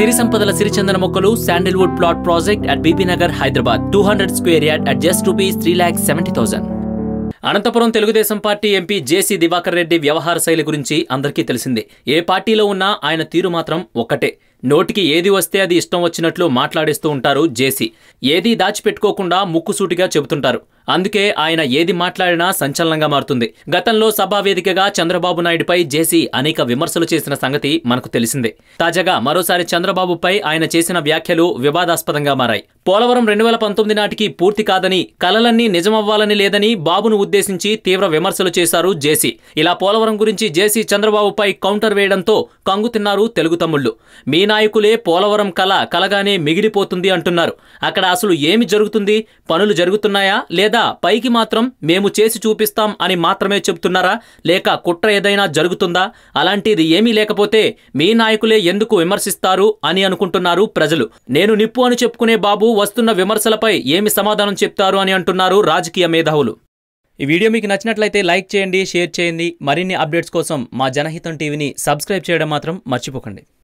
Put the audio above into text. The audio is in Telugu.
సిరి సంపదల సిరిచందన మొక్కలు sandalwood plot project at Bibi Nagar Hyderabad two hundred square yard at just rupees three lakh seventy thousand Anantapuram Telugu Desam party MP J C Diwakar Reddy వ్యవహార శైలి గురించి అందరికీ తెలిసిందే. ఏ పార్టీలో ఉన్నా ఆయన తీరు మాత్రం ఒక్కటే. నోటికి ఏది వస్తే అది ఇష్టం వచ్చినట్లు మాట్లాడేస్తూ ఉంటారు జేసీ. ఏదీ దాచిపెట్టుకోకుండా ముక్కుసూటిగా చెబుతుంటారు. అందుకే ఆయన ఏది మాట్లాడినా సంచలనంగా మారుతుంది. గతంలో సభా వేదికగా చంద్రబాబు నాయుడుపై జేసీ అనేక విమర్శలు చేసిన సంగతి మనకు తెలిసిందే. తాజాగా మరోసారి చంద్రబాబుపై ఆయన చేసిన వ్యాఖ్యలు వివాదాస్పదంగా మారాయి. పోలవరం రెండు వేల పంతొమ్మిది నాటికి పూర్తి కాదని కలలన్నీ నిజమవ్వాలని లేదని బాబును ఉద్దేశించి తీవ్ర విమర్శలు చేశారు జేసీ. ఇలా పోలవరం గురించి జేసీ చంద్రబాబుపై కౌంటర్ వేయడంతో కంగు తిన్నారు తెలుగు తమ్ముళ్ళు మీ నాయకులే పోలవరం కళ కలగానే మిగిలిపోతుంది అంటున్నారు. అక్కడ అసలు ఏమి జరుగుతుంది? పనులు జరుగుతున్నాయా? లేదా పైకి మాత్రం మేము చేసి చూపిస్తాం అని మాత్రమే చెబుతున్నారా? లేక కుట్ర ఏదైనా జరుగుతుందా? అలాంటిది ఏమీ లేకపోతే మీ నాయకులే ఎందుకు విమర్శిస్తారు అని అనుకుంటున్నారు ప్రజలు. నేను నిప్పు అని చెప్పుకునే బాబు వస్తున్న విమర్శలపై ఏమి సమాధానం చెప్తారు అని అంటున్నారు రాజకీయ మేధావులు. ఈ వీడియో మీకు నచ్చినట్లయితే లైక్ చేయండి షేర్ చేయండి. మరిన్ని అప్డేట్స్ కోసం మా జనహితం టీవీని సబ్స్క్రైబ్ చేయడం మాత్రం మర్చిపోకండి.